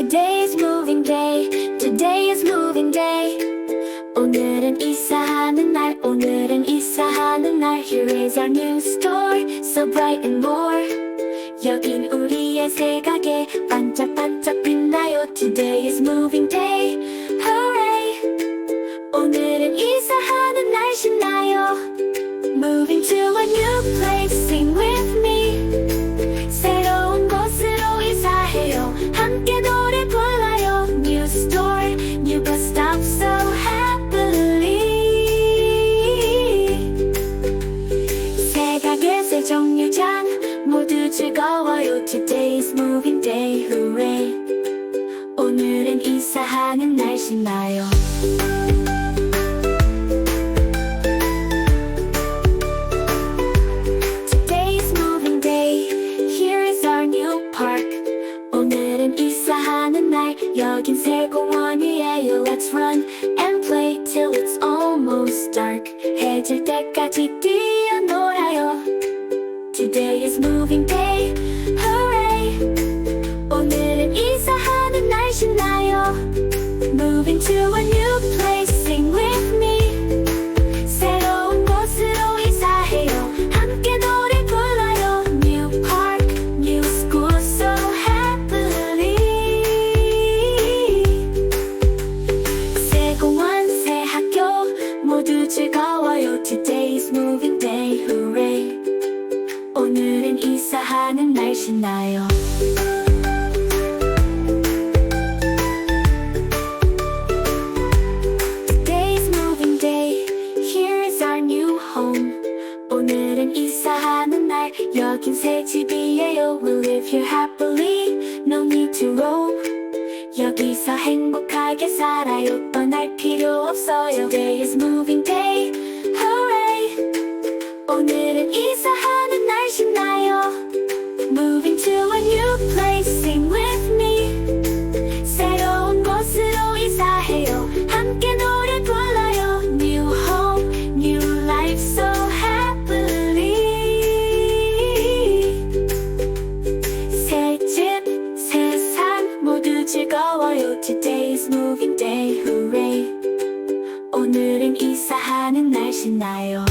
Today is moving day. Today is moving day. 오늘은 이사하는 날 오늘은 이사하는 날. Here is our new store So bright and more. 여긴 우리의 새 가게 반짝반짝 빛나요. Today is moving day. Today's moving day, hooray. 오늘은 이사하는 날 신나요. Today's moving day. Here is our new park. 오늘은 이사하는 날. 여긴 새 공원이에요. Let's run and play till it's almost dark. 해질 때까지 뛰어 모두 즐거워요. Today's moving day, hooray. 오늘은 이사하는 날 신나요. Today's moving day. Here is our new home. 오늘은 이사하는 날. 여긴 새 집이에요. We live here happily. No need to roam. 여기서 행복하게 살아요. 떠날 필요 없어요. Today is moving day. Hooray. 오늘 즐거워요. Today's moving day, hooray. 오늘은 이사하는 날 신나요.